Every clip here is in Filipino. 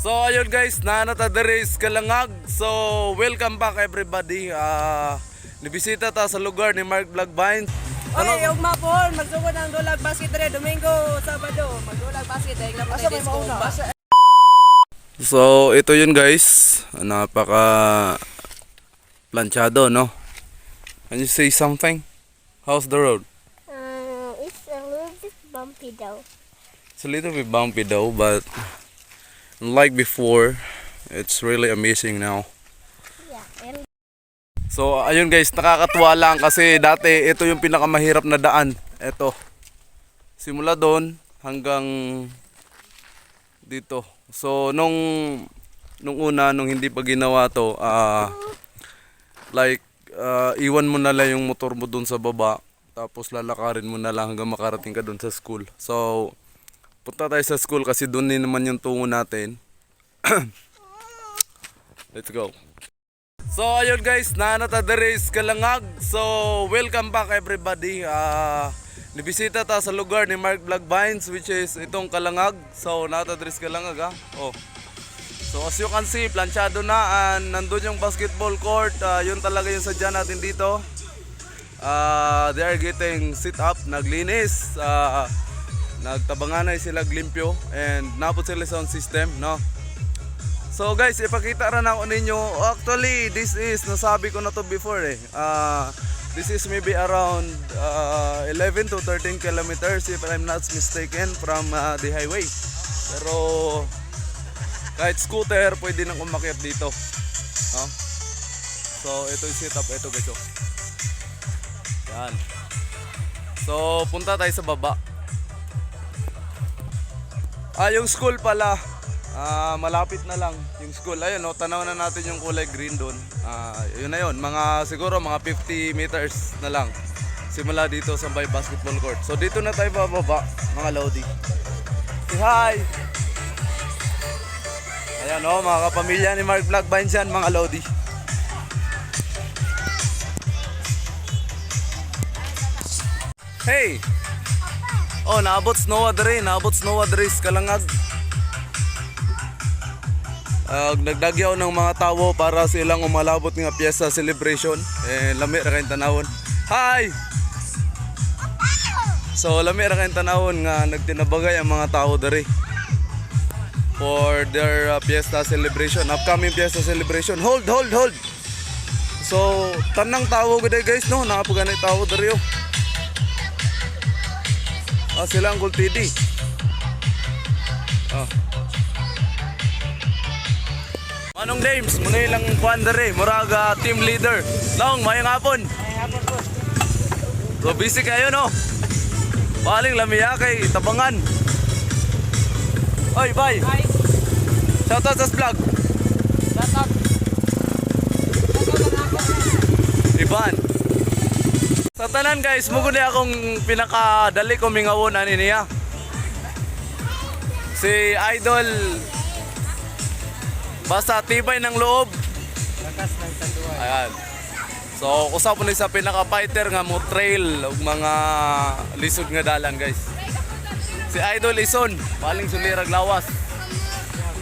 So ayun guys, nanata dere is Kalangag. So welcome back everybody. Ah nibisita ta sa lugar ni Mark Vlog Vines. Oy, ugma po, magsugod ang dulag basket dre Domingo, Sabado, magdulag basket na po na disco. So ito yun guys, napaka planchado no. Can you say something? How's the road? Uh, it's a little bit bumpy though. It's a little bit bumpy though, but unlike before, it's really amazing now. So ayun guys, nakakatuwa lang kasi dati ito yung pinakamahirap na daan. Ito. Simula doon hanggang dito. So nung nung una nung hindi pa ginawa to, ah like ah, iwan mo na lang yung motor mo doon sa baba tapos lalakarin mo na lang hanggang makarating ka doon sa school. So punta tayo sa school kasi doon din naman yung tungo natin. Let's go. So ayun guys, nanata dere is Kalangag. So welcome back everybody. Ah nibisita ta sa lugar ni Mark Vlog Vines which is itong Kalangag. So nata dere is Kalangag ha. Oh. So as you can see, planchado na and nandun yung basketball court. Ah, yun talaga yung sadya natin dito. Ah, they are getting sit up, naglinis. Ah, nagtabanganay sila glimpyo and napot sila sound system, no? So guys, ipakita rin ako ninyo. Actually, this is, nasabi ko na to before eh. Ah, this is maybe around ah, 11 to 13 kilometers if I'm not mistaken from ah, the highway. Pero kahit scooter, pwede nang umakyat dito. No? So, ito yung setup. Ito guys. oh. Yan. So, punta tayo sa baba. Ah, yung school pala. Ah, malapit na lang yung school. Ayun, no, tanaw na natin yung kulay green doon. Ah, yun na yun. Mga siguro mga 50 meters na lang. Simula dito sa may basketball court. So dito na tayo bababa, mga Lodi. Say hi! Ayan o, mga kapamilya ni Mark Vlog Vines yan, mga Lodi. Hey! Oh, naabot snow dere, naabot snow dere sa Kalangag. Ah, nagdagyaw ng mga tao para silang umalabot nga piyesta celebration. Eh, lami ra kayong tanawon. Hi! So, lami ra kayong tanawon nga nagtinabagay ang mga tao dere for their uh, fiesta celebration, upcoming fiesta celebration. Hold, hold, hold! So, tanang tao gud guys, no? Nakapaganay tao dere oh. Ah, sila ang Gultidi. Ah. Manong James, muna ilang kuan dere, muraga team leader. Long, mayang hapon. So busy kayo no? Paling lamiya kay tabangan. Oy, bye. Hi. Shoutout sa vlog. Shoutout. Iban. Sa tanan guys, mugo na akong pinakadali ko mingawon ani niya. Si Idol Basta tibay ng loob. Lakas ng tanduan. Ayan. So, usap po ni sa pinaka-fighter nga mo trail ug mga lisod nga dalan guys. Si Idol Ison, paling sulirag lawas.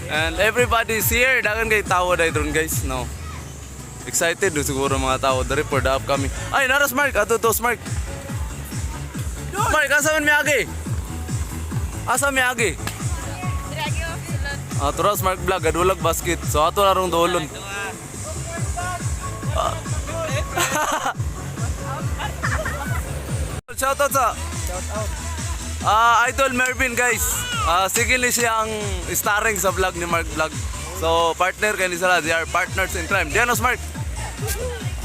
And everybody's here. Dagan kay dahil doon guys, no. Excited do siguro mga tao dari for the upcoming. Ay, naras Mark, ato to Mark. Mark, asa man miagi? Asa miagi? Ah, turas Mark Vlog, adulag basket. So ato larong dolon. Shoutout sa Shoutout. Ah, Idol Mervin guys. Ah, sige ni siya ang starring sa vlog ni Mark Vlog. So, partner kayo ni sila. They are partners in crime. Dianos Mark.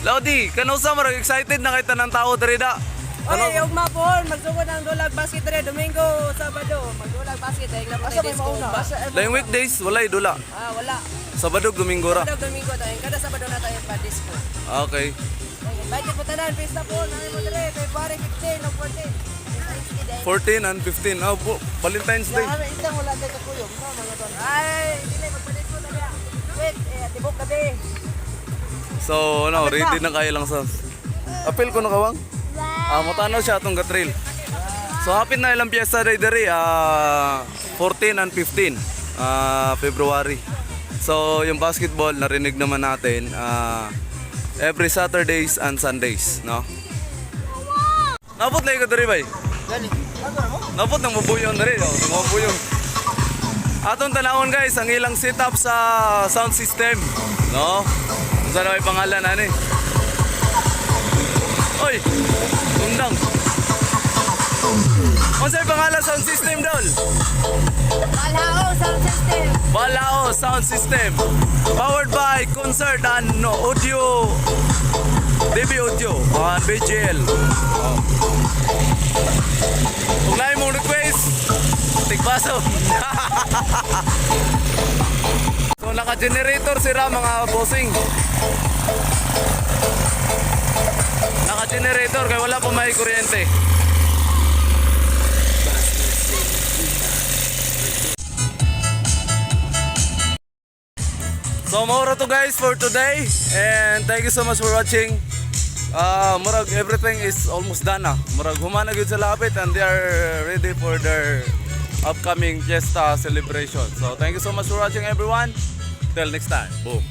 Lodi, kanusa mo excited na kita ng tao diri da. Oy, ugma po, magsugod ang dulag basket dre Domingo, Sabado, magdulag basket dahil na po na disco. Laing weekdays, walay dula. Ah, wala. Sabado, Domingo ra. Kada Domingo tayo, kada Sabado na tayo pa disco. Okay. Invite po tanan, pista po, nani mo dre, February 15 o 14. 14 and 15. Oh, bu- Valentine's Day. Ano isang wala tayo kakuyog, no, mga ton. Ay, dili magpadisco na niya. Wait, eh, tibok ka di. So, ano, ready na kayo lang sa... Apel ko na kawang? Ah, matanaw siya itong gatrail. So, hapit na ilang piyesta day dari, ah, 14 and 15. ah, February. So, yung basketball, narinig naman natin, ah, every Saturdays and Sundays, no? Napot na ko diri bay. Napot nang mabuyon diri, oh, nang mabuyon. Atong tanawon guys, ang ilang setup sa sound system, no? Saan may pangalan ani? Oy, tundang. Kung saan pangalan sound system dol? Alhao sound system. Balao Sound System powered by Concert and no, Audio DB Audio on BGL oh. Kung na mong request tigbaso So naka-generator sila mga bossing Naka-generator kaya wala pa may kuryente So maura to guys for today and thank you so much for watching. Uh, murag everything is almost done na. Murag humana gyud sa lapit and they are ready for their upcoming fiesta celebration. So thank you so much for watching everyone. Till next time. Boom.